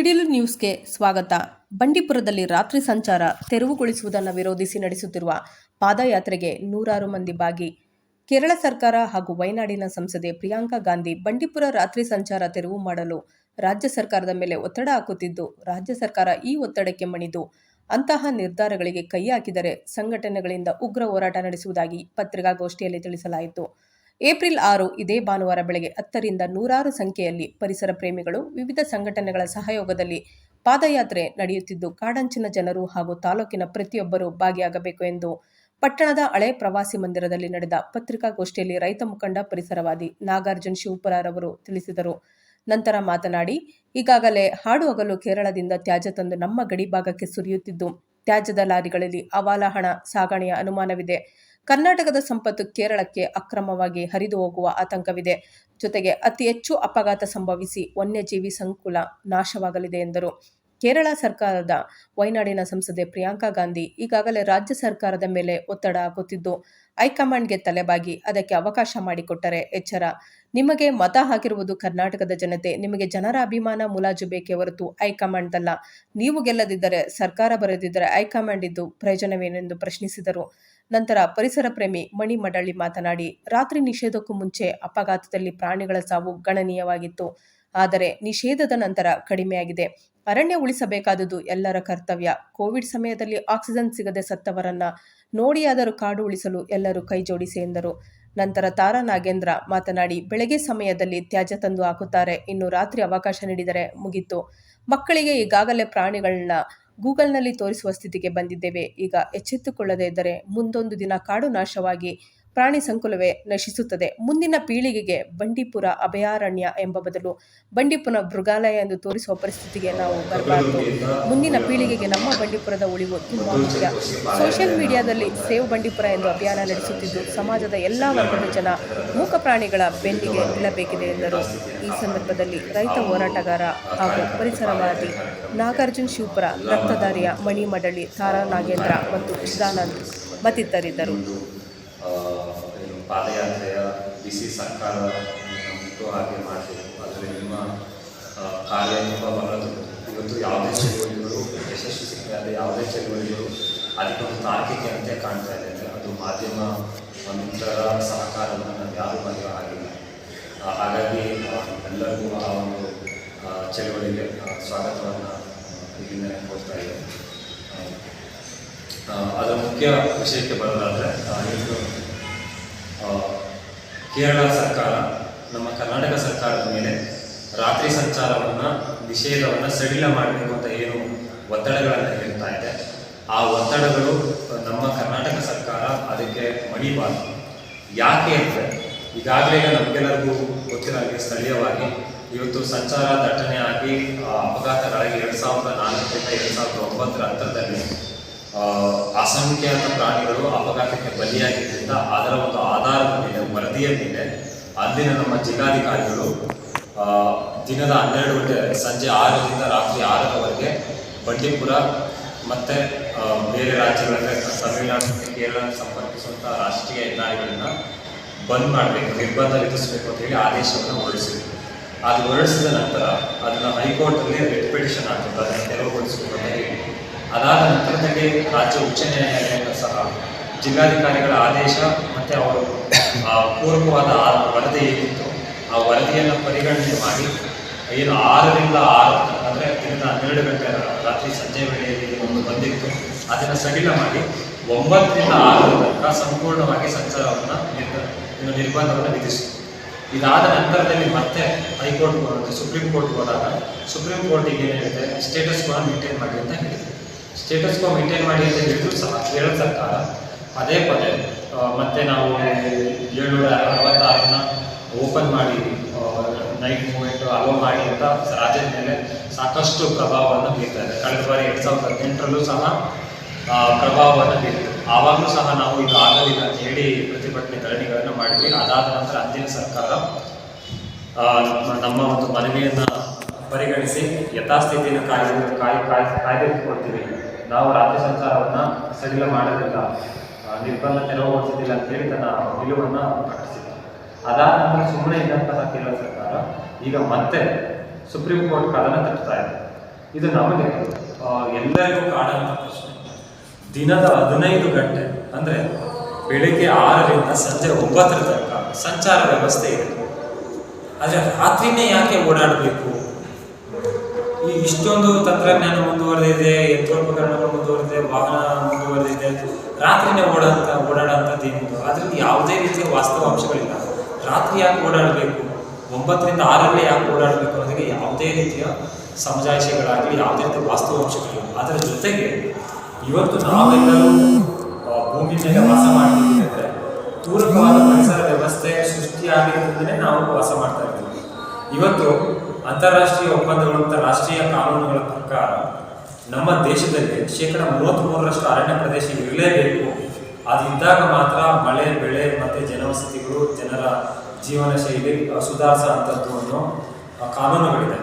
ಸಿಡಿಲು ನ್ಯೂಸ್ಗೆ ಸ್ವಾಗತ. ಬಂಡೀಪುರದಲ್ಲಿ ರಾತ್ರಿ ಸಂಚಾರ ತೆರವುಗೊಳಿಸುವುದನ್ನು ವಿರೋಧಿಸಿ ನಡೆಸುತ್ತಿರುವ ಪಾದಯಾತ್ರೆಗೆ ನೂರಾರು ಮಂದಿ ಭಾಗಿ. ಕೇರಳ ಸರ್ಕಾರ ಹಾಗೂ ವಯನಾಡಿನ ಸಂಸದೆ ಪ್ರಿಯಾಂಕಾ ಗಾಂಧಿ ಬಂಡೀಪುರ ರಾತ್ರಿ ಸಂಚಾರ ತೆರವು ಮಾಡಲು ರಾಜ್ಯ ಸರ್ಕಾರದ ಮೇಲೆ ಒತ್ತಡ ಹಾಕುತ್ತಿದ್ದು, ರಾಜ್ಯ ಸರ್ಕಾರ ಈ ಒತ್ತಡಕ್ಕೆ ಮಣಿದು ಅಂತಹ ನಿರ್ಧಾರಗಳಿಗೆ ಕೈ ಹಾಕಿದರೆ ಸಂಘಟನೆಗಳಿಂದ ಉಗ್ರ ಹೋರಾಟ ನಡೆಸುವುದಾಗಿ ಪತ್ರಿಕಾಗೋಷ್ಠಿಯಲ್ಲಿ ತಿಳಿಸಲಾಯಿತು. ಏಪ್ರಿಲ್ ಆರು ಇದೇ ಭಾನುವಾರ ಬೆಳಗ್ಗೆ ಹತ್ತರಿಂದ ನೂರಾರು ಸಂಖ್ಯೆಯಲ್ಲಿ ಪರಿಸರ ಪ್ರೇಮಿಗಳು ವಿವಿಧ ಸಂಘಟನೆಗಳ ಸಹಯೋಗದಲ್ಲಿ ಪಾದಯಾತ್ರೆ ನಡೆಯುತ್ತಿದ್ದು, ಕಾಡಂಚಿನ ಜನರು ಹಾಗೂ ತಾಲೂಕಿನ ಪ್ರತಿಯೊಬ್ಬರೂ ಭಾಗಿಯಾಗಬೇಕು ಎಂದು ಪಟ್ಟಣದ ಹಳೆ ಪ್ರವಾಸಿ ಮಂದಿರದಲ್ಲಿ ನಡೆದ ಪತ್ರಿಕಾಗೋಷ್ಠಿಯಲ್ಲಿ ರೈತ ಮುಖಂಡ, ಪರಿಸರವಾದಿ ನಾಗಾರ್ಜುನ್ ಶಿವಪುರರವರು ತಿಳಿಸಿದರು. ನಂತರ ಮಾತನಾಡಿ, ಈಗಾಗಲೇ ಹಾಡು ಹಗಲು ಕೇರಳದಿಂದ ತ್ಯಾಜ್ಯ ತಂದು ನಮ್ಮ ಗಡಿಭಾಗಕ್ಕೆ ಸುರಿಯುತ್ತಿದ್ದು ತ್ಯಾಜ್ಯದ ಲಾರಿಗಳಲ್ಲಿ ಅವಾಲ ಹಣ ಸಾಗಣೆಯ ಅನುಮಾನವಿದೆ. ಕರ್ನಾಟಕದ ಸಂಪತ್ತು ಕೇರಳಕ್ಕೆ ಅಕ್ರಮವಾಗಿ ಹರಿದು ಹೋಗುವ ಆತಂಕವಿದೆ. ಜೊತೆಗೆ ಅತಿ ಹೆಚ್ಚು ಅಪಘಾತ ಸಂಭವಿಸಿ ವನ್ಯಜೀವಿ ಸಂಕುಲ ನಾಶವಾಗಲಿದೆ ಎಂದರು. ಕೇರಳ ಸರ್ಕಾರದ ವೈನಾಡಿನ ಸಂಸದೆ ಪ್ರಿಯಾಂಕಾ ಗಾಂಧಿ ಈಗಾಗಲೇ ರಾಜ್ಯ ಸರ್ಕಾರದ ಮೇಲೆ ಒತ್ತಡ ಹಾಕುತ್ತಿದ್ದು, ಹೈಕಮಾಂಡ್ಗೆ ತಲೆಬಾಗಿ ಅದಕ್ಕೆ ಅವಕಾಶ ಮಾಡಿಕೊಟ್ಟರೆ ಎಚ್ಚರ. ನಿಮಗೆ ಮತ ಹಾಕಿರುವುದು ಕರ್ನಾಟಕದ ಜನತೆ, ನಿಮಗೆ ಜನರ ಅಭಿಮಾನ ಮುಲಾಜು ಬೇಕೇ ಹೊರತು ಹೈಕಮಾಂಡ್ದಲ್ಲ. ನೀವು ಗೆಲ್ಲದಿದ್ದರೆ, ಸರ್ಕಾರ ಬರೆದಿದ್ದರೆ ಹೈಕಮಾಂಡ್ ಇದ್ದು ಪ್ರಯೋಜನವೇನೆಂದು ಪ್ರಶ್ನಿಸಿದರು. ನಂತರ ಪರಿಸರ ಪ್ರೇಮಿ ಮಣಿ ಮಡಳ್ಳಿ ಮಾತನಾಡಿ, ರಾತ್ರಿ ನಿಷೇಧಕ್ಕೂ ಮುಂಚೆ ಅಪಘಾತದಲ್ಲಿ ಪ್ರಾಣಿಗಳ ಸಾವು ಗಣನೀಯವಾಗಿತ್ತು. ಆದರೆ ನಿಷೇಧದ ನಂತರ ಕಡಿಮೆಯಾಗಿದೆ. ಅರಣ್ಯ ಉಳಿಸಬೇಕಾದುದು ಎಲ್ಲರ ಕರ್ತವ್ಯ. ಕೋವಿಡ್ ಸಮಯದಲ್ಲಿ ಆಕ್ಸಿಜನ್ ಸಿಗದೆ ಸತ್ತವರನ್ನ ನೋಡಿಯಾದರೂ ಕಾಡು ಉಳಿಸಲು ಎಲ್ಲರೂ ಕೈಜೋಡಿಸಿ ಎಂದರು. ನಂತರ ತಾರಾ ನಾಗೇಂದ್ರ ಮಾತನಾಡಿ, ಬೆಳಗ್ಗೆ ಸಮಯದಲ್ಲಿ ತ್ಯಾಜ್ಯ ತಂದು ಹಾಕುತ್ತಾರೆ. ಇನ್ನು ರಾತ್ರಿ ಅವಕಾಶ ನೀಡಿದರೆ ಮುಗಿತು. ಮಕ್ಕಳಿಗೆ ಈಗಾಗಲೇ ಪ್ರಾಣಿಗಳನ್ನ ಗೂಗಲ್ನಲ್ಲಿ ತೋರಿಸುವ ಸ್ಥಿತಿಗೆ ಬಂದಿದ್ದೇವೆ. ಈಗ ಎಚ್ಚೆತ್ತುಕೊಳ್ಳದೇ ಇದ್ದರೆ ಮುಂದೊಂದು ದಿನ ಕಾಡು ನಾಶವಾಗಿ ಪ್ರಾಣಿ ಸಂಕುಲವೇ ನಶಿಸುತ್ತದೆ. ಮುಂದಿನ ಪೀಳಿಗೆಗೆ ಬಂಡೀಪುರ ಅಭಯಾರಣ್ಯ ಎಂಬ ಬದಲು ಬಂಡೀಪುರ ಮೃಗಾಲಯ ಎಂದು ತೋರಿಸುವ ಪರಿಸ್ಥಿತಿಗೆ ನಾವು ಬರಬಾರದು. ಮುಂದಿನ ಪೀಳಿಗೆಗೆ ನಮ್ಮ ಬಂಡೀಪುರದ ಉಳಿವು ತುಂಬಾ ಮುಖ್ಯ. ಸೋಷಿಯಲ್ ಮೀಡಿಯಾದಲ್ಲಿ ಸೇವ್ ಬಂಡೀಪುರ ಎಂದು ಅಭಿಯಾನ ನಡೆಸುತ್ತಿದ್ದು, ಸಮಾಜದ ಎಲ್ಲ ವರ್ಗದ ಜನ ಮೂಕ ಪ್ರಾಣಿಗಳ ಬೆನ್ನಿಗೆ ನಿಲ್ಲಬೇಕಿದೆ ಎಂದರು. ಈ ಸಂದರ್ಭದಲ್ಲಿ ರೈತ ಹೋರಾಟಗಾರ ಹಾಗೂ ಪರಿಸರವಾದಿ ನಾಗಾರ್ಜುನ್ ಶಿವಪುರ ರಕ್ತಧಾರಿಯ ಮಣಿ ಮಡಳಿ ತಾರಾ ನಾಗೇಂದ್ರ ಮತ್ತು ಚಿದಾನಂದ್ ಮತ್ತಿತರಿದ್ದರು. ಏನು ಪಾದಯಾತ್ರೆಯ ಬಿಸಿ ಸರ್ಕಾರ ಮುಟ್ಟು ಹಾಗೆ ಮಾಡಬೇಕು ಆದರೆ ನಿಮ್ಮ ಕಾರ್ಯ ತುಂಬ ಬರೋದು ಇವತ್ತು ಯಾವುದೇ ಚಳುವಳಿಗಳು ಯಶಸ್ವಿ ಸಿಕ್ಕಿದೆ ಯಾವುದೇ ಚಳುವಳಿಗಳು ಅದಕ್ಕೊಂದು ತಾರ್ಕಿಕ ಅಂತೆ ಕಾಣ್ತಾ ಇದೆ ಅಂದರೆ ಅದು ಮಾಧ್ಯಮ ಮಿತ್ರರ ಸಹಕಾರವನ್ನು ನಾವು ಯಾರು ಮರೆಯೋ ಹಾಗಿಲ್ಲ. ಹಾಗಾಗಿ ಎಲ್ಲರಿಗೂ ಆ ಒಂದು ಚಳುವಳಿಗೆ ಸ್ವಾಗತವನ್ನು ಇಲ್ಲಿಂದ ಕೊಡ್ತಾ ಆ, ಅದರ ಮುಖ್ಯ ವಿಷಯಕ್ಕೆ ಬರೋದಾದರೆ ಇವತ್ತು ಕೇರಳ ಸರ್ಕಾರ, ನಮ್ಮ ಕರ್ನಾಟಕ ಸರ್ಕಾರದ ಮೇಲೆ ರಾತ್ರಿ ಸಂಚಾರವನ್ನು, ನಿಷೇಧವನ್ನು ಸಡಿಲ ಮಾಡಬೇಕು ಅಂತ ಏನು ಒತ್ತಡಗಳನ್ನು ಹೇಳ್ತಾ ಇದೆ. ಆ ಒತ್ತಡಗಳು ನಮ್ಮ ಕರ್ನಾಟಕ ಸರ್ಕಾರ ಅದಕ್ಕೆ ಮಣಿಬಾರದು. ಯಾಕೆ ಅಂದರೆ, ಈಗಾಗಲೇ ಈಗ ನಮಗೆಲ್ಲರಿಗೂ ಗೊತ್ತಿರೋ ಹಾಗೆ ಸ್ಥಳೀಯವಾಗಿ ಇವತ್ತು ಸಂಚಾರ ದಟ್ಟಣೆ ಆಗಿ ಅಪಘಾತಗಳಾಗಿ ಎರಡು ಸಾವಿರದ ನಾಲ್ಕರಿಂದ ಎರಡು ಸಾವಿರದ ಒಂಬತ್ತರ ಹಂತದಲ್ಲಿ ಅಸಂಖ್ಯಾತ ಪ್ರಾಣಿಗಳು ಅಪಘಾತಕ್ಕೆ ಬಲಿಯಾಗಿದ್ದರಿಂದ ಅದರ ಒಂದು ಆಧಾರದ ಮೇಲೆ, ವರದಿಯ ಮೇಲೆ ಅಲ್ಲಿನ ನಮ್ಮ ಜಿಲ್ಲಾಧಿಕಾರಿಗಳು ದಿನದ ಹನ್ನೆರಡು ಗಂಟೆ, ಸಂಜೆ ಆರರಿಂದ ರಾತ್ರಿ ಆರರವರೆಗೆ ಬಂಡೀಪುರ ಮತ್ತು ಬೇರೆ ರಾಜ್ಯಗಳಂದರೆ ತಮಿಳುನಾಡು ಮತ್ತು ಕೇರಳ ಸಂಪರ್ಕಿಸುವಂಥ ರಾಷ್ಟ್ರೀಯ ಹೆದ್ದಾರಿಗಳನ್ನು ಬಂದ್ ಮಾಡಬೇಕು, ನಿರ್ಬಂಧ ವಿಧಿಸಬೇಕು ಅಂತ ಹೇಳಿ ಆದೇಶವನ್ನು ಹೊರಡಿಸಿದ್ರು. ಅದು ಹೊರಡಿಸಿದ ನಂತರ ಅದನ್ನು ಹೈಕೋರ್ಟಲ್ಲಿ ರೆಟ್ ಪಿಟಿಷನ್ ಆಗ್ತದೆ ಅದನ್ನು ತೆರವುಗೊಳಿಸಬೇಕು ಅಂತ ಹೇಳಿ ಅದಾದ ನಂತರದಲ್ಲಿ ರಾಜ್ಯ ಉಚ್ಚ ನ್ಯಾಯಾಲಯದ ಸಹ ಜಿಲ್ಲಾಧಿಕಾರಿಗಳ ಆದೇಶ ಮತ್ತು ಅವರು, ಆ ವರದಿ ಏನಿತ್ತು, ಆ ವರದಿಯನ್ನು ಪರಿಗಣನೆ ಮಾಡಿ, ಏನು ಆರರಿಂದ ಆರು ಅಂದರೆ ದಿನದ ಹನ್ನೆರಡು ಗಂಟೆ ರಾತ್ರಿ ಸಂಜೆ ವೇಳೆಯಲ್ಲಿ ಒಂದು ಬಂದಿತ್ತು. ಅದನ್ನು ಸಡಿಲ ಮಾಡಿ ಒಂಬತ್ತರಿಂದ ಆರು ತನಕ ಸಂಪೂರ್ಣವಾಗಿ ಸಂಚಾರವನ್ನು ನಿರ್ಬ ನಿರ್ಬಂಧವನ್ನು ವಿಧಿಸಿತು. ಇದಾದ ನಂತರದಲ್ಲಿ ಮತ್ತೆ ಹೈಕೋರ್ಟ್, ಸುಪ್ರೀಂ ಕೋರ್ಟ್ ಹೋದಾಗ ಸುಪ್ರೀಂ ಕೋರ್ಟಿಗೆ ಏನು ಹೇಳಿದೆ ಸ್ಟೇಟಸ್ ಕೂಡ ಮೇಂಟೈನ್ ಮಾಡಿ ಅಂತ ಹೇಳಿದೆ ಸ್ಟೇಟಸ್ ಕೋ ಮೇಂಟೈನ್ ಮಾಡಿ ಅಂತ ಹೇಳಿದ್ರು ಸಹ ಕೇರಳ ಸರ್ಕಾರ. ಪದೇ ಪದೇ ಮತ್ತೆ ನಾವು ಏಳ್ನೂರ ಅರವತ್ತಾರನ್ನ ಓಪನ್ ಮಾಡಿ ನೈಟ್ ಮೂವ್ಮೆಂಟ್ ಅಲೋ ಮಾಡಿ ಅಂತ ರಾಜ್ಯದ ಮೇಲೆ ಸಾಕಷ್ಟು ಪ್ರಭಾವವನ್ನು ಬೀರ್ತಾರೆ ಕಳೆದ ಬಾರಿ ಎರಡು ಸಾವಿರದ ಹದಿನೆಂಟರಲ್ಲೂ ಸಹ ಪ್ರಭಾವವನ್ನು ಬೀರಿತು ಆವಾಗಲೂ ಸಹ ನಾವು ಇದು ಆಗಲಿಲ್ಲ ಅಂತ ಹೇಳಿ ಪ್ರತಿಭಟನೆ ಧರಣಿಗಳನ್ನು ಮಾಡಿದ್ವಿ. ಅದಾದ ನಂತರ ಅಂದಿನ ಸರ್ಕಾರ ನಮ್ಮ ಒಂದು ಮನವಿಯನ್ನು ಪರಿಗಣಿಸಿ ಯಥಾಸ್ಥಿತಿಯನ್ನು ಕಾಯ್ದು ಕಾಯ್ ಕಾಯ್ ಕಾಯ್ದಿರಿಸಿಕೊಳ್ತೀವಿ ನಾವು ರಾಜ್ಯ ಸಂಚಾರವನ್ನು ಸಡಿಲ ಮಾಡೋದಿಲ್ಲ ನಿರ್ಬಂಧ ತೆರವುಗೊಳಿಸೋದಿಲ್ಲ ಅಂತ ಹೇಳಿ ತನ್ನ ನಿಲುವನ್ನು ಪ್ರಕಟಿಸಿದೆ ಅದಾದ ನಂತರ ಸುಮ್ಮನೆ ಇದ್ದಂತಹ ಕೇರಳ ಸರ್ಕಾರ ಈಗ ಮತ್ತೆ ಸುಪ್ರೀಂ ಕೋರ್ಟ್ ಕದನ ತಟ್ಟುತ್ತಾ ಇದೆ. ಇದು ನಮಗೆ ಎಲ್ಲರಿಗೂ ಕಾಡುವಂಥ ಪ್ರಶ್ನೆ. ದಿನದ ಹದಿನೈದು ಗಂಟೆ, ಅಂದರೆ ಬೆಳಿಗ್ಗೆ ಆರರಿಂದ ಸಂಜೆ ಒಂಬತ್ತರ ತನಕ ಸಂಚಾರ ವ್ಯವಸ್ಥೆ ಇದೆ. ಆದರೆ ರಾತ್ರಿನೇ ಯಾಕೆ ಓಡಾಡಬೇಕು? ಇಷ್ಟೊಂದು ತಂತ್ರಜ್ಞಾನ ಮುಂದುವರೆದಿದೆ, ಯಂತ್ರೋಪಕರಣಗಳು ಮುಂದುವರೆದಿದೆ, ವಾಹನ ಮುಂದುವರೆದಿದೆ. ರಾತ್ರಿನೇ ಓಡಾಡಂತ ಓಡಾಡೋಂಥದ್ದು ಏನಿದೆ ಅದರಲ್ಲಿ ಯಾವುದೇ ರೀತಿಯ ವಾಸ್ತವಾಂಶಗಳಿಲ್ಲ ರಾತ್ರಿ ಯಾಕೆ ಓಡಾಡಬೇಕು? ಒಂಬತ್ತರಿಂದ ಆರಲ್ಲೇ ಯಾಕೆ ಓಡಾಡಬೇಕು ಅನ್ನೋದಕ್ಕೆ ಯಾವುದೇ ರೀತಿಯ ಸಮಜಾಯಿಷಿಗಳಾಗಲಿ, ಯಾವುದೇ ರೀತಿಯ ವಾಸ್ತವಾಂಶಗಳಿಲ್ಲ ಅದರ ಜೊತೆಗೆ ಇವತ್ತು ನಾವೆಲ್ಲರೂ ಭೂಮಿ ಮೇಲೆ ವಾಸ ಮಾಡ್ತಿದ್ದೀವಿ. ಅಂದರೆ ಪೂರಕವಾದ ಪರಿಸರ ವ್ಯವಸ್ಥೆ ಸೃಷ್ಟಿಯಾಗಿರೋದ್ರಿಂದಲೇ ನಾವು ವಾಸ ಮಾಡ್ತಾ ಇದ್ದೀವಿ. ಇವತ್ತು ಅಂತಾರಾಷ್ಟ್ರೀಯ ಒಪ್ಪಂದಗಳು ಮತ್ತು ರಾಷ್ಟ್ರೀಯ ಕಾನೂನುಗಳ ಪ್ರಕಾರ ನಮ್ಮ ದೇಶದಲ್ಲಿ ಶೇಕಡ ಮೂವತ್ತ್ಮೂರರಷ್ಟು ಅರಣ್ಯ ಪ್ರದೇಶ ಇರಲೇಬೇಕು. ಅದಿದ್ದಾಗ ಮಾತ್ರ ಮಳೆ, ಬೆಳೆ ಮತ್ತು ಜನವಸತಿಗಳು ಜನರ ಜೀವನ ಶೈಲಿ ಸುಧಾರಿಸುವಂಥದ್ದು ಅನ್ನೋ ಕಾನೂನುಗಳಿದೆ.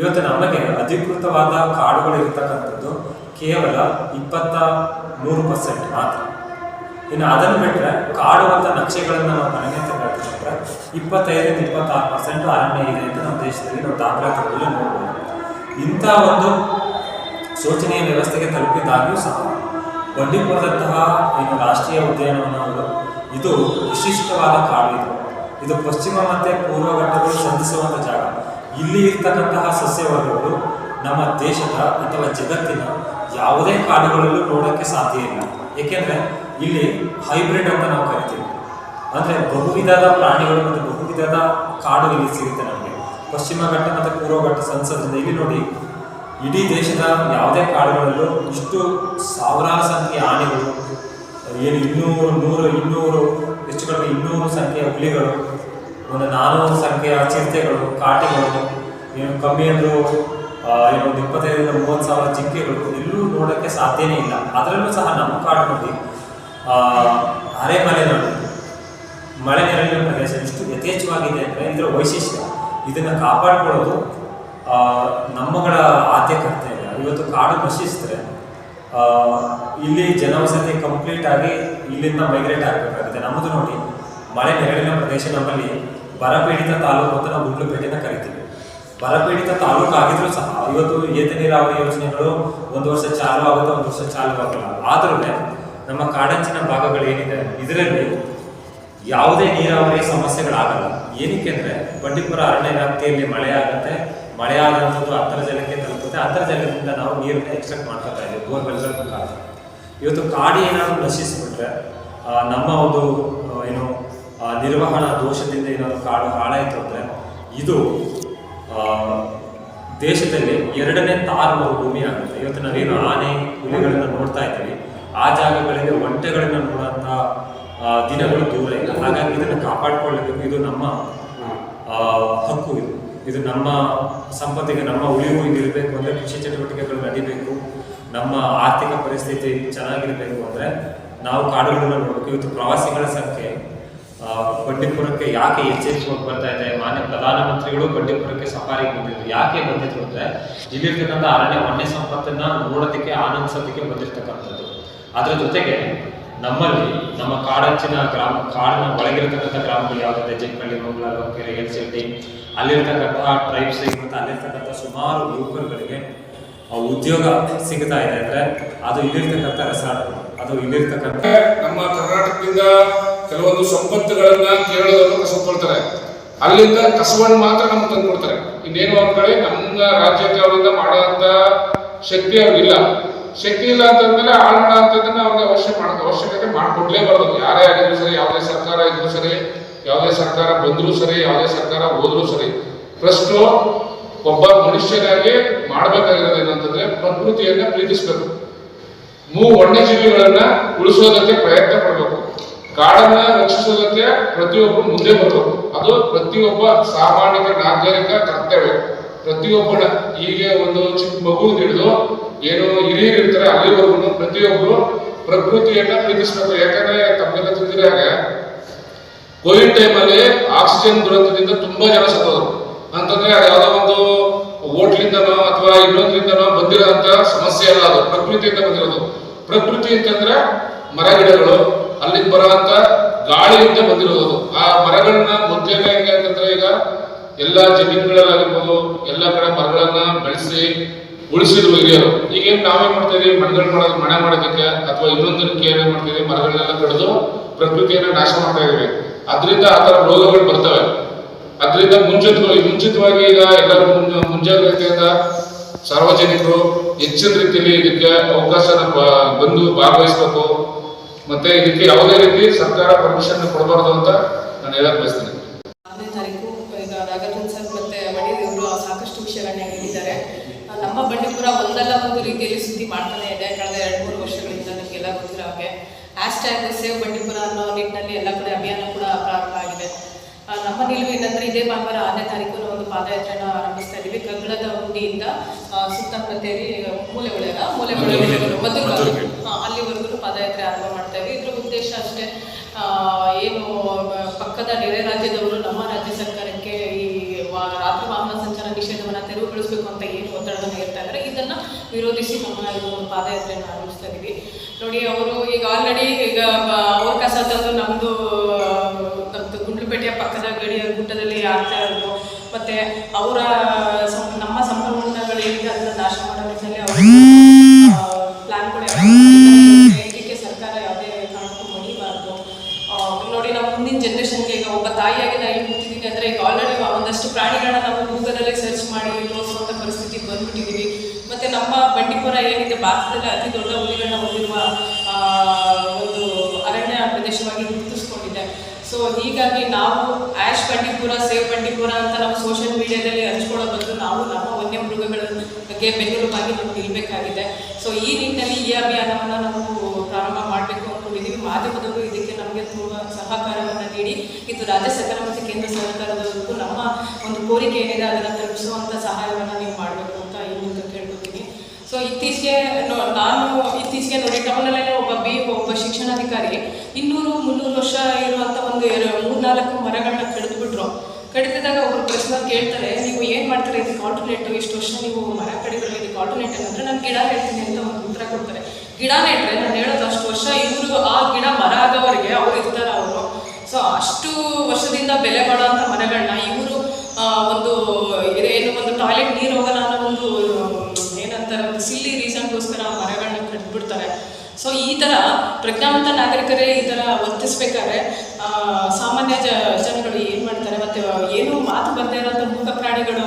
ಇವತ್ತು ನಮಗೆ ಅಧಿಕೃತವಾದ ಕಾಡುಗಳು ಇರ್ತಕ್ಕಂಥದ್ದು ಕೇವಲ ಇಪ್ಪತ್ತ ಮೂರು ಪರ್ಸೆಂಟ್ ಮಾತ್ರ. ಇನ್ನು ಅದನ್ನು ಬಿಟ್ಟರೆ ಕಾಡುವಂಥ ನಕ್ಷೆಗಳನ್ನು ನಾವು ತೆಗೆದುಕೊಂಡ್ರೆ ಇಪ್ಪತ್ತೈದರಿಂದ ಇಪ್ಪತ್ತಾರು ಪರ್ಸೆಂಟ್ ಅರಣ್ಯ ಇದೆ ಅಂತ ನಮ್ಮ ದೇಶದಲ್ಲಿ ನಾವು ದಾಖಲಾತಿಗಳಲ್ಲಿ ನೋಡ್ಬೋದು. ಇಂಥ ಒಂದು ಶೋಚನೀಯ ವ್ಯವಸ್ಥೆಗೆ ತಲುಪಿದಾಗ್ಯೂ ಸಹ ಬಂಡೀಪುರದಂತಹ ಏನು ರಾಷ್ಟ್ರೀಯ ಉದ್ಯಾನವನಗಳು ಇದು ವಿಶಿಷ್ಟವಾದ ಕಾಡು ಇದು. ಇದು ಪಶ್ಚಿಮ ಮತ್ತು ಪೂರ್ವ ಘಟ್ಟಗಳು ಸಂಧಿಸುವಂಥ ಜಾಗ. ಇಲ್ಲಿ ಇರ್ತಕ್ಕಂತಹ ಸಸ್ಯವರ್ಗಗಳು ನಮ್ಮ ದೇಶದ ಅಥವಾ ಜಗತ್ತಿನ ಯಾವುದೇ ಕಾಡುಗಳಲ್ಲೂ ನೋಡೋಕ್ಕೆ ಸಾಧ್ಯ ಇಲ್ಲ. ಏಕೆಂದರೆ ಇಲ್ಲಿ ಹೈಬ್ರಿಡ್ ಅಂತ ನಾವು ಕರಿತೀವಿ. ಅಂದರೆ ಬಹುವಿಧದ ಪ್ರಾಣಿಗಳು ಮತ್ತು ಬಹುವಿಧದ ಕಾಡು ಇಲ್ಲಿ ಸಿಗುತ್ತೆ ನಮಗೆ. ಪಶ್ಚಿಮ ಘಟ್ಟ ಮತ್ತು ಪೂರ್ವ ಘಟ್ಟ ಸಂಸದಿಂದ ಇಲ್ಲಿ ನೋಡಿ ಇಡೀ ದೇಶದ ಯಾವುದೇ ಕಾಡುಗಳಲ್ಲೂ ಇಷ್ಟು ಸಾವಿರಾರು ಸಂಖ್ಯೆಯ ಆನೆಗಳು ಏನು ಇನ್ನೂರು ನೂರು ಇನ್ನೂರು ಹೆಚ್ಚು ಕಡಿಮೆ ಇನ್ನೂರು ಸಂಖ್ಯೆಯ ಹುಲಿಗಳು ಒಂದು ನಾನೂರು ಸಂಖ್ಯೆಯ ಚಿರತೆಗಳು ಕಾಟಿಗಳು ಏನು ಕಮ್ಮಿ ಅಂದರೂ ಒಂದು ಇಪ್ಪತ್ತೈದರಿಂದ ಮೂವತ್ತು ಸಾವಿರ ಜಿಂಕೆಗಳು ಎಲ್ಲೂ ನೋಡೋಕ್ಕೆ ಸಾಧ್ಯನೇ ಇಲ್ಲ. ಅದರಲ್ಲೂ ಸಹ ನಮ್ಮ ಕಾಡು ಆ, ಅರೆಮಲೆನಾಡು. ಮಳೆ ನೆರಳಿನ ಪ್ರದೇಶ ಇಷ್ಟು ಯಥೇಚ್ಛವಾಗಿದೆ ಅಂದರೆ ಇದರ ವೈಶಿಷ್ಟ್ಯ. ಇದನ್ನು ಕಾಪಾಡ್ಕೊಳ್ಳೋದು ನಮ್ಮಗಳ ಆದ್ಯ ಕರ್ತವ್ಯ. ಇವತ್ತು ಕಾಡು ನಶಿಸಿದ್ರೆ ಇಲ್ಲಿ ಜನವಸತಿ ಕಂಪ್ಲೀಟ್ ಆಗಿ ಇಲ್ಲಿಂದ ಮೈಗ್ರೇಟ್ ಆಗಬೇಕಾಗುತ್ತೆ. ನಮ್ಮದು ನೋಡಿ, ಮಳೆ ನೆರಳಿನ ಪ್ರದೇಶ ನಮ್ಮಲ್ಲಿ ಬರಪೀಡಿತ ತಾಲೂಕು ಅಂತ ನಾವು ಗುಂಡ್ಲುಪೇಟೆನ ಕರಿತೀವಿ. ಬರಪೀಡಿತ ತಾಲೂಕು ಆಗಿದ್ರೂ ಸಹ, ಇವತ್ತು ಏತ ನೀರಾವರಿ ಯೋಜನೆಗಳು ಒಂದು ವರ್ಷ ಚಾಲು ಆಗುತ್ತೆ ಒಂದು ವರ್ಷ ಚಾಲು ಆಗಲ್ಲ. ಆದ್ರೂ ನಮ್ಮ ಕಾಡಂಚಿನ ಭಾಗಗಳು ಏನಿದೆ, ಇದರಲ್ಲಿ ಯಾವುದೇ ನೀರಾವರಿ ಸಮಸ್ಯೆಗಳಾಗಲ್ಲ. ಏನಕ್ಕೆ ಅಂದರೆ, ಬಂಡೀಪುರ ಅರಣ್ಯ ವ್ಯಾಪ್ತಿಯಲ್ಲಿ ಮಳೆ ಆಗುತ್ತೆ. ಮಳೆ ಆದಂಥದ್ದು ಅಂತರ್ಜಲಕ್ಕೆ ತಲುಪುತ್ತೆ. ಅಂತರ್ಜಲದಿಂದ ನಾವು ನೀರನ್ನ ಎಕ್ಸ್ಟ್ರಾಕ್ಟ್ ಮಾಡ್ಕೊತಾ ಇದ್ದೀವಿ, ಬೋರ್ವೆಲ್ಗಳ ಮುಖಾಂತರ ಇವತ್ತು ಕಾಡು ಏನಾದರೂ ನಶಿಸಿಬಿಟ್ರೆ ನಮ್ಮ ಒಂದು ಏನು ನಿರ್ವಹಣಾ ದೋಷದಿಂದ ಏನಾದರೂ ಕಾಡು ಹಾಳಾಯಿತು ಅಂದರೆ, ಇದು ದೇಶದಲ್ಲಿ ಎರಡನೇ ತಾರು ಭೂಮಿ ಆಗುತ್ತೆ. ಇವತ್ತು ನಾವೇನು ಆನೆ ಹುಲಿಗಳನ್ನು ನೋಡ್ತಾ ಇದ್ದೀವಿ. ಆ ಜಾಗಗಳಿಗೆ ಒಂಟೆಗಳನ್ನ ನೋಡುವಂಥ ಆ, ದಿನಗಳು ದೂರ ಇಲ್ಲ. ಹಾಗಾಗಿ ಇದನ್ನು ಕಾಪಾಡಿಕೊಳ್ಳಬೇಕು. ಇದು ನಮ್ಮ ಹಕ್ಕು ಇದು. ಇದು ನಮ್ಮ ಸಂಪತ್ತಿಗೆ ನಮ್ಮ ಉಳಿವು ಇದಿರಬೇಕು ಅಂದರೆ ಕೃಷಿ ಚಟುವಟಿಕೆಗಳು ನಡಿಬೇಕು. ನಮ್ಮ ಆರ್ಥಿಕ ಪರಿಸ್ಥಿತಿ ಚೆನ್ನಾಗಿರಬೇಕು ಅಂದರೆ ನಾವು ಕಾಡುಗಳನ್ನ ನೋಡಬೇಕು. ಇವತ್ತು ಪ್ರವಾಸಿಗಳ ಸಂಖ್ಯೆ ಬಂಡೀಪುರಕ್ಕೆ ಯಾಕೆ ಹೆಚ್ಚೆಚ್ಚುವಾಗಿ ಬರ್ತಾ ಇದೆ? ಮಾನ್ಯ ಪ್ರಧಾನಮಂತ್ರಿಗಳು ಬಂಡೀಪುರಕ್ಕೆ ಸಫಾರಿಗೆ ಬಂದಿದ್ರು. ಯಾಕೆ ಬಂದಿದ್ರು ಅಂದ್ರೆ ಇಲ್ಲಿರ್ತಕ್ಕಂಥ ಅರಣ್ಯ ವನ್ಯ ಸಂಪತ್ತನ್ನ ನೋಡೋದಕ್ಕೆ ಆನಂದಿಸೋದಕ್ಕೆ ಬಂದಿರ್ತಕ್ಕಂಥದ್ದು. ಅದರ ಜೊತೆಗೆ ನಮ್ಮಲ್ಲಿ ನಮ್ಮ ಕಾಡಂಚಿನ ಗ್ರಾಮ, ಕಾಡಿನ ಒಳಗಿರತಕ್ಕಂಥ ಗ್ರಾಮಗಳು ಯಾವುದಿದೆ ಜಕ್ಕಳ್ಳಿ ಮಂಗಳ ಲೋಕೆರೆ ಎಲ್ಸಿಟಿ ಅಲ್ಲಿರ್ತಕ್ಕಂತಹ ಟ್ರೈಬ್ಸ್ ಮತ್ತು ಅಲ್ಲಿರ್ತಕ್ಕಂಥ ಸುಮಾರು ಯುವಕರುಗಳಿಗೆ ಉದ್ಯೋಗ ಸಿಗ್ತಾ ಇದೆ ಅಂದ್ರೆ ಅದು ಇಲ್ಲಿರ್ತಕ್ಕಂಥ ರೆಸಾರ್ಟ್ಗಳು ಅದು ಇಲ್ಲಿರ್ತಕ್ಕಂಥ ನಮ್ಮ ಕರ್ನಾಟಕದಿಂದ ಕೆಲವೊಂದು ಸಂಪತ್ತುಗಳನ್ನ ಕೇರಳದವರು ಕಸಿಕೊಳ್ತಾರೆ ಅಲ್ಲಿಂದ ಕಸವನ್ನು ಮಾತ್ರ ನಮ್ಗೆ ತಂದ್ಕೊಡ್ತಾರೆ. ಇನ್ನೇನು ಅವ್ರ ನಮ್ಮ ರಾಜ್ಯಕ್ಕೆ ಅವರಿಂದ ಮಾಡುವಂತ ಶಕ್ತಿ ಅವ್ರಿಗಿಲ್ಲ ಶಕ್ತಿ ಇಲ್ಲ ಅಂತಂದ್ಮೇಲೆ ಆಳೋಣ ಅಂತದನ್ನ ಅವ್ರಿಗೆ ಅವಶ್ಯ ಮಾಡೋದು. ಅವಶ್ಯಕತೆ ಮಾಡಿಕೊಡ್ಲೇಬಾರ್ದು. ಯಾರೇ ಆಗಿದ್ರು ಸರಿ, ಯಾವುದೇ ಸರ್ಕಾರ ಇದ್ರು ಸರಿ, ಯಾವುದೇ ಸರ್ಕಾರ ಬಂದರೂ ಸರಿ, ಯಾವುದೇ ಸರ್ಕಾರ ಹೋದ್ರೂ ಸರಿ. ಫಸ್ಟ್ ಒಬ್ಬ ಮನುಷ್ಯನಾಗಿ ಮಾಡಬೇಕಾಗಿರೋದು ಏನಂತಂದ್ರೆ ಪ್ರಕೃತಿಯನ್ನ ಪ್ರೀತಿಸ್ಬೇಕು. ಮೂ ವನ್ಯಜೀವಿಗಳನ್ನ ಉಳಿಸೋದಕ್ಕೆ ಪ್ರಯತ್ನ ಪಡಬೇಕು. ಕಾಡನ್ನ ರಕ್ಷಿಸೋದಕ್ಕೆ ಪ್ರತಿಯೊಬ್ಬರು ಮುಂದೆ ಬರಬೇಕು. ಅದು ಪ್ರತಿಯೊಬ್ಬ ಸಾಮಾನ್ಯ ನಾಗರಿಕ ಕರ್ತವ್ಯ. ಪ್ರತಿಯೊಬ್ಬನ ಹೀಗೆ ಒಂದು ಚಿಕ್ಕ ಮಗು ಹಿಡಿದು ಏನೋ ಹಿರಿಯರು ಇರ್ತಾರೆ ಅಲ್ಲಿವರೆಗೂ ಪ್ರತಿಯೊಬ್ಬರು ಪ್ರಕೃತಿಯನ್ನ ಪ್ರೀತಿಸ್ಬೇಕು. ಯಾಕಂದ್ರೆ ತಮ್ಮೆಲ್ಲ ತಿಳಿದಿರೋ ಕೋವಿಡ್ ಟೈಮಲ್ಲಿ ಆಕ್ಸಿಜನ್ ದುರಂತದಿಂದ ತುಂಬಾ ಜನ ಸತ್ತವರು ಅಂತಂದ್ರೆ ಅದು ಯಾವುದೋ ಒಂದು ಓಟ್ಲಿಂದನೋ ಅಥವಾ ಇನ್ನೊಂದ್ರಿಂದನೋ ಬಂದಿರೋಂತ ಸಮಸ್ಯೆ ಅಲ್ಲ ಅದು. ಪ್ರಕೃತಿಯಿಂದ ಬಂದಿರೋದು. ಪ್ರಕೃತಿ ಅಂತಂದ್ರೆ ಮರ ಗಿಡಗಳು ಅಲ್ಲಿಂದ ಗಾಳಿಯಿಂದ ಬಂದಿರೋದು ಆ ಮರಗಳನ್ನ ಮೊದಲೆಲ್ಲ ಹೆಂಗೆ ಅಂತಂದ್ರೆ ಈಗ ಎಲ್ಲ ಜಮೀನುಗಳಲ್ಲಾಗಿರ್ಬೋದು, ಎಲ್ಲ ಕಡೆ ಮರಗಳನ್ನ ಬೆಳೆಸಿ ಉಳಿಸಿದ್ರು ಹಿರಿಯರು. ಈಗೇನು ನಾವೇನ್ ಮಾಡ್ತಾ ಇದೀವಿ? ಮಾಡೋದು ಮನೆ ಮಾಡೋದಕ್ಕೆ ಅಥವಾ ಇನ್ನೊಂದಕ್ಕೆ ಏನೇನ್ ಮಾಡ್ತೀವಿ ಮರಗಳನ್ನೆಲ್ಲ ಕಡಿದು ಪ್ರಕೃತಿಯನ್ನ ನಾಶ ಮಾಡ್ತಾ ಇದೀವಿ. ಅದರಿಂದ ಆ ಥರ ರೋಗಗಳು ಬರ್ತವೆ. ಅದರಿಂದ ಮುಂಚಿತವಾಗಿ ಮುಂಚಿತವಾಗಿ ಈಗ ಎಲ್ಲರೂ ಮುಂಜಾಗ್ರತೆಯಿಂದ ಸಾರ್ವಜನಿಕರು ಹೆಚ್ಚಿನ ರೀತಿಯಲ್ಲಿ ಇದಕ್ಕೆ ಅವಕಾಶನ ಬಂದು ಭಾಗವಹಿಸ್ಬೇಕು. ಮತ್ತೆ ಇದಕ್ಕೆ ಯಾವುದೇ ರೀತಿ ಸರ್ಕಾರ ಪರ್ಮಿಷನ್ ಕೊಡಬಾರ್ದು ಅಂತ ನಾನು ಹೇಳಕ್ ಬಯಸ್ತೀನಿ ಆರನೇ ತಾರೀಕು ಈಗ ನಾಗಾರ್ಜುನ ಸರ್ ಮತ್ತೆ ಮಣಿದೇವರು ಸಾಕಷ್ಟು ವಿಷಯಗಳನ್ನ ಹೇಳಿದ್ದಾರೆ ಆ, ನಮ್ಮ ಬಂಡೀಪುರ ಒಂದಲ್ಲ ಒಂದು ರೀತಿಯಲ್ಲಿ ಸುದ್ದಿ ಮಾಡ್ತಾನೆ ಇದೆ ಕಳೆದ ಎರಡು ಮೂರು ವರ್ಷಗಳಿಂದ ನಿಮಗೆಲ್ಲ ಗೊತ್ತಿರೋ ಹಾಗೆ ಹ್ಯಾಶ್ ಟ್ಯಾಗ್ ಸೇವ್ ಬಂಡೀಪುರ ಅನ್ನೋ ನಿಟ್ಟಿನಲ್ಲಿ ಎಲ್ಲ ಕಡೆ ಅಭಿಯಾನ ಕೂಡ ಪ್ರಾರಂಭ ಆಗಿದೆ. ನಮ್ಮ ನಿಲುವು ಏನಂದ್ರೆ ಇದೇ ಭಾನುವಾರ ಆರನೇ ತಾರೀಕು ಒಂದು ಪಾದಯಾತ್ರೆನ ಆರಂಭಿಸ್ತಾ ಇದ್ದೀವಿ. ಕಗ್ಗಡದ ಹುಂಡಿಯಿಂದ ಸುತ್ತ ಮೂಲೆ ಒಳಗ ಮೂಲೆ ಅಲ್ಲಿವರೆಗೂ ಪಾದಯಾತ್ರೆ ಆರಂಭ ಮಾಡ್ತಾ ಇದ್ವಿ ಇದ್ರ ಉದ್ದೇಶ ಅಷ್ಟೇ ಆ, ಏನು ಪಕ್ಕದ ನೆರೆ ರಾಜ್ಯದವರು ನಮ್ಮ ರಾಜ್ಯ ಸರ್ಕಾರಕ್ಕೆ ಈ ರಾತ್ರಿ ವಾಹನ ಸಂಚಾರ ನಿಷೇಧವನ್ನು ತೆರವುಗೊಳಿಸಬೇಕು ಅಂತ ಏನು ಒತ್ತಡವನ್ನು ಹೇಳ್ತಾ ಇದ್ದಾರೆ. ಇದನ್ನ ವಿರೋಧಿಸಿ ನಮ್ಮ ಒಂದು ಪಾದಯಾತ್ರೆಯನ್ನು ಆರಂಭಿಸ್ತಾ ಇದೀವಿ ನೋಡಿ, ಅವರು ಈಗ ಆಲ್ರೆಡಿ ಈಗ ಅವ್ರ ಕಸ ತಂದು ನಮ್ಮದು ನಮ್ಮದು ಗುಂಡ್ಲುಪೇಟೆಯ ಪಕ್ಕದ ಗಡಿಯ ಗುಡ್ಡದಲ್ಲಿ ಆಗ್ತಾ ಇರೋದು. ಮತ್ತು ಅವರ ನಮ್ಮ ಸಂಪನ್ಮೂಲಗಳೇನಿದೆ ಅದನ್ನು ನಾಶ ಮಾಡೋ ನಿಟ್ಟಿನಲ್ಲಿ ಅವರು ಕೂಡ ಇದಕ್ಕೆ ಸರ್ಕಾರ ಯಾವುದೇ ಕಾರಣಕ್ಕೂ ಮಡಿಬಾರ್ದು ನೋಡಿ ನಾವು ಮುಂದಿನ ಜನ್ರೇಷನ್ಗೆ ಈಗ ಒಬ್ಬ ತಾಯಿಯಾಗಿ ನಾನು ಏನು ಕೂತಿದ್ದೀನಿ ಅಂದರೆ ಈಗ ಆಲ್ರೆಡಿ ಒಂದಷ್ಟು ಪ್ರಾಣಿಗಳನ್ನ ನಾವು ಗೂಗಲಲ್ಲೇ ಸರ್ಚ್ ಮಾಡಿ ಬಂಡೀಪುರ ಏನಿದೆ, ಭಾರತದಲ್ಲಿ ಅತಿ ದೊಡ್ಡ ಹುಲಿಗಳನ್ನ ಹೊಂದಿರುವ ಒಂದು ಅರಣ್ಯ ಪ್ರದೇಶವಾಗಿ ಗುರುತಿಸ್ಕೊಂಡಿದೆ. ಸೊ ಹೀಗಾಗಿ ನಾವು ಆ್ಯಶ್ ಬಂಡೀಪುರ ಸೇವ್ ಬಂಡೀಪುರ ಅಂತ ನಾವು ಸೋಷಿಯಲ್ ಮೀಡಿಯಾದಲ್ಲಿ ಹಂಚ್ಕೊಳ್ಳೋ ಬದಲು ನಾವು ನಮ್ಮ ವನ್ಯ ಮೃಗಗಳ ಬಗ್ಗೆ ಬೆನ್ನೆಲುಬಾಗಿ ನಾವು ನಿಲ್ಲಬೇಕಾಗಿದೆ ಸೊ ಈ ನಿಟ್ಟಿನಲ್ಲಿ ಈ ಅಭಿಯಾನವನ್ನು ನಾವು ಪ್ರಾರಂಭ ಮಾಡಬೇಕು ಅಂದ್ಕೊಂಡಿದ್ದೀವಿ ಮಾಧ್ಯಮದವರು ಇದಕ್ಕೆ ನಮಗೆ ತುಂಬ ಸಹಕಾರವನ್ನು ನೀಡಿ, ಇದು ರಾಜ್ಯ ಸರ್ಕಾರ ಮತ್ತು ಕೇಂದ್ರ ಸರ್ಕಾರದವರೆಗೂ ನಮ್ಮ ಒಂದು ಕೋರಿಕೆ ಏನಿದೆ ಅದನ್ನು ತಲುಪಿಸುವಂಥ ಸಹಾಯವನ್ನು ನೀವು ಅಂತ ಈ ಮೂಲಕ ಕೇಳ್ಕೊತೀನಿ ಸೊ ಇತ್ತೀಚೆಗೆ ನಾನು ಇತ್ತೀಚೆಗೆ ನೋಡಿ ಟೌನಲ್ಲೇ ಒಬ್ಬ ಬಿ ಒಬ್ಬ ಶಿಕ್ಷಣಾಧಿಕಾರಿ. ಇನ್ನೂರು, ಮುನ್ನೂರು ವರ್ಷ ಇರುವಂಥ ಒಂದು ಮೂರ್ನಾಲ್ಕು ಮರಗಳನ್ನ ಕಡಿದ್ಬಿಟ್ರು. ಕಡಿದಾಗ ಒಬ್ರು ಪ್ರಶ್ನೆ ಕೇಳ್ತಾರೆ, ನೀವು ಏನು ಮಾಡ್ತಾರೆ? ಇದಕ್ಕೆ ಆಲ್ಟರ್ನೇಟು ಇಷ್ಟು ವರ್ಷ ನೀವು ಮರ ಕಡಿದ್ರೆ ಇದಕ್ಕೆ ಆಲ್ಟರ್ನೇಟ್ ಅಂದರೆ ನಾನು ಗಿಡ ಹೇಳ್ತೀನಿ ಅಂತ ಒಂದು ಉತ್ತರ ಕೊಡ್ತಾರೆ. ಗಿಡ ನೆಟ್ಟರೆ ನಾನು ಹೇಳೋದು ಅಷ್ಟು ವರ್ಷ ಇವರು ಆ ಗಿಡ ಮರ ಆಗೋವರೆಗೆ ಅವ್ರು ಇರ್ತಾರೆ ಅವರು. ಸೊ ಅಷ್ಟು ವರ್ಷದಿಂದ ಬೆಲೆ ಬಾಳುವಂಥ ಮರಗಳನ್ನ ಇವರು ಒಂದು ಏನು ಒಂದು ಟಾಯ್ಲೆಟ್ ನೀರು ಹೋಗಲ್ಲ ಅನ್ನೋ ಒಂದು ಏನಂತಾರೆ ಒಂದು ಸಿಲ್ಲಿ ರೀಸನ್ಗೋಸ್ಕರ ಮರಗಳನ್ನ ಕಡ್ದ್ಬಿಡ್ತಾರೆ ಸೊ ಈ ಥರ ಪ್ರಜ್ಞಾವಂತ ನಾಗರಿಕರೇ ಈ ಥರ ವರ್ತಿಸ್ಬೇಕಾದ್ರೆ ಸಾಮಾನ್ಯ ಜ, ಜನಗಳು ಏನು ಮಾಡ್ತಾರೆ ಮತ್ತು ಏನು ಮಾತು ಬರ್ತಾ ಇರೋಂಥ ಮೂಕ ಪ್ರಾಣಿಗಳು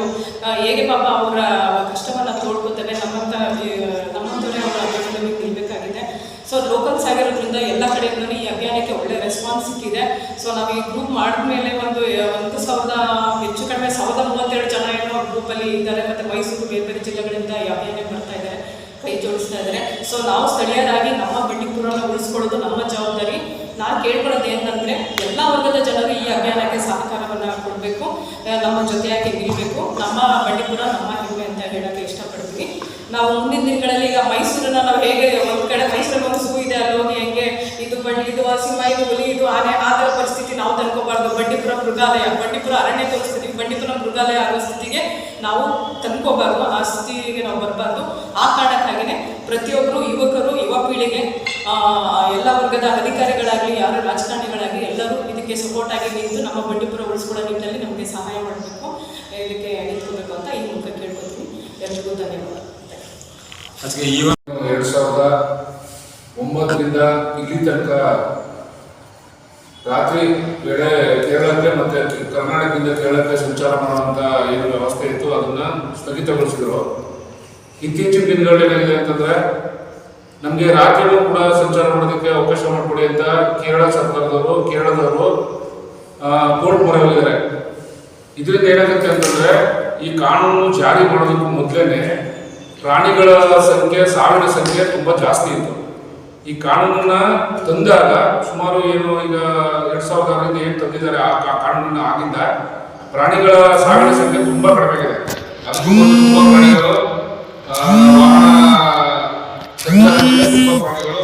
ಹೇಗೆ ಪಾಪ ಅವರ ಕಷ್ಟವನ್ನು ತೋಡ್ಕೋತವೆ ನಮ್ಮಂಥ ನಮ್ಮಂಥವರೇ ಅವರ ಅಭಿಯಾನದಲ್ಲಿ ನಿಲ್ಲಬೇಕಾಗಿದೆ ಸೊ ಲೋಕಲ್ಸ್ ಆಗಿರೋದ್ರಿಂದ ಎಲ್ಲ ಕಡೆಯಿಂದಲೂ ಈ ಅಭಿಯಾನಕ್ಕೆ ಒಳ್ಳೆ ರೆಸ್ಪಾನ್ಸ್ ಸಿಕ್ಕಿದೆ. ಸೊ ನಾವು ಈ ಗ್ರೂಪ್ ಮಾಡಿದ್ಮೇಲೆ ಒಂದು ಒಂದು ಸಾವಿರದ, ಹೆಚ್ಚು ಕಡಿಮೆ ಸಾವಿರದ ಮೂವತ್ತೆರಡು ಜನ ಏನೋ ಗ್ರೂಪಲ್ಲಿ ಇದ್ದಾರೆ. ಮತ್ತು ಮೈಸೂರು ಬೇರೆ ಬೇರೆ ಜಿಲ್ಲೆಗಳಿಂದ ಈ ಅಭಿಯಾನಕ್ಕೆ ಬರ್ತಾ ಇದ್ದಾರೆ. ಕೈ ಜೋಡಿಸ್ತಾ ಇದ್ದಾರೆ. ಸೊ ನಾವು ಸ್ಥಳೀಯರಾಗಿ ನಮ್ಮ ಬಂಡೀಪುರನ ಉಳಿಸ್ಕೊಳ್ಳೋದು ನಮ್ಮ ಜವಾಬ್ದಾರಿ. ನಾನು ಕೇಳ್ಕೊಳ್ಳೋದು ಏನಂದ್ರೆ, ಎಲ್ಲ ವರ್ಗದ ಜನರು ಈ ಅಭಿಯಾನಕ್ಕೆ ಸಹಕಾರವನ್ನು ಕೊಡಬೇಕು. ನಮ್ಮ ಜೊತೆಯಾಗಿ ಇರಬೇಕು ನಮ್ಮ ಬಂಡೀಪುರ ನಮ್ಮ ಹೆಮ್ಮೆ ಅಂತ ಹೇಳೋಕ್ಕೆ ಇಷ್ಟಪಡ್ತೀನಿ. ನಾವು ಮುಂದಿನ ದಿನಗಳಲ್ಲಿ ಈಗ ಮೈಸೂರನ್ನ ನಾವು ಹೇಗೆ ಒಂದು ಕಡೆ ಅಲ್ಲಿ ಹೋಗಿ ಹೆಂಗೆ, ಇದು ಬಂಡಿ ಇದು ಸಿಂಹ ಇದು ಹುಲಿ, ಇದು ಆನೆ, ಆ ಪರಿಸ್ಥಿತಿ ನಾವು ತಂದ್ಕೋಬಾರ್ದು. ಬಂಡೀಪುರ ಮೃಗಾಲಯ, ಬಂಡೀಪುರ ಅರಣ್ಯ ತೋರಿಸ್ತೀವಿ ಬಂಡೀಪುರ ಮೃಗಾಲಯ ಆಗೋ ಸ್ಥಿತಿಗೆ ನಾವು ತಂದ್ಕೋಬಾರ್ದು. ಆ ಸ್ಥಿತಿಗೆ ನಾವು ಬರಬಾರ್ದು. ಆ ಕಾರಣಕ್ಕಾಗಿಯೇ ಪ್ರತಿಯೊಬ್ಬರು ಯುವಕರು ಯುವ ಪೀಳಿಗೆ ಎಲ್ಲ ವರ್ಗದ ಅಧಿಕಾರಿಗಳಾಗಲಿ, ಯಾರು ರಾಜಕಾರಣಿಗಳಾಗಲಿ, ಎಲ್ಲರೂ ಇದಕ್ಕೆ ಸಪೋರ್ಟ್ ಆಗಿ ನಿಂತು ನಮ್ಮ ಬಂಡೀಪುರ ಉಳಿಸ್ಕೊಳ್ಳೋ ನಿಟ್ಟಿನಲ್ಲಿ ನಮಗೆ ಸಹಾಯ ಮಾಡಬೇಕು. ಇದಕ್ಕೆ ನಿಂತ್ಕೋಬೇಕು ಅಂತ ಈ ಮೂಲಕ ಕೇಳ್ಕೊತೀನಿ. ಎಲ್ರಿಗೂ ಧನ್ಯವಾದ ಅದಕ್ಕೆ ಈ ಎರಡ್ ಸಾವಿರದ ಒಂಬತ್ತರಿಂದ ಇಲ್ಲಿ ತನಕ ರಾತ್ರಿ ವೇಳೆ ಕೇರಳಕ್ಕೆ ಮತ್ತೆ ಕರ್ನಾಟಕದಿಂದ ಕೇರಳಕ್ಕೆ ಸಂಚಾರ ಮಾಡುವಂತ ಏನು ವ್ಯವಸ್ಥೆ ಇತ್ತು, ಅದನ್ನ ಸ್ಥಗಿತಗೊಳಿಸಿದ್ರು. ಇತ್ತೀಚಿನ ದಿನಗಳಲ್ಲಿ ಏನಾಗಿದೆ ಅಂತಂದ್ರೆ, ನಮಗೆ ರಾತ್ರಿನೂ ಕೂಡ ಸಂಚಾರ ಮಾಡೋದಕ್ಕೆ ಅವಕಾಶ ಮಾಡಿಕೊಡಿ ಅಂತ ಕೇರಳ ಸರ್ಕಾರದವರು, ಕೇರಳದವರು ಕೋರ್ಟ್ ಮೊರೆ ಹೋಗಿದ್ದಾರೆ ಇದರಿಂದ ಏನಾಗುತ್ತೆ ಅಂತಂದ್ರೆ, ಈ ಕಾನೂನು ಜಾರಿ ಮಾಡೋದಕ್ಕೂ ಮೊದಲೇನೆ ಪ್ರಾಣಿಗಳ ಸಂಖ್ಯೆ, ಸಾವಿನ ಸಂಖ್ಯೆ ತುಂಬಾ ಜಾಸ್ತಿ ಇತ್ತು. ಈ ಕಾನೂನನ್ನ ತಂದಾಗ ಸುಮಾರು ಏನು ಈಗ ಎರಡ್ ಸಾವಿರದ ಆರರಿಂದ ಏನು ತಂದಿದ್ದಾರೆ ಆ ಕಾನೂನನ್ನ ಆಗಿಂದ ಪ್ರಾಣಿಗಳ ಸಾವಿನ ಸಂಖ್ಯೆ ತುಂಬಾ ಕಡಿಮೆ ಆಗಿದೆ ತುಂಬಾ ಪ್ರಾಣಿಗಳು ಪ್ರಾಣಿಗಳು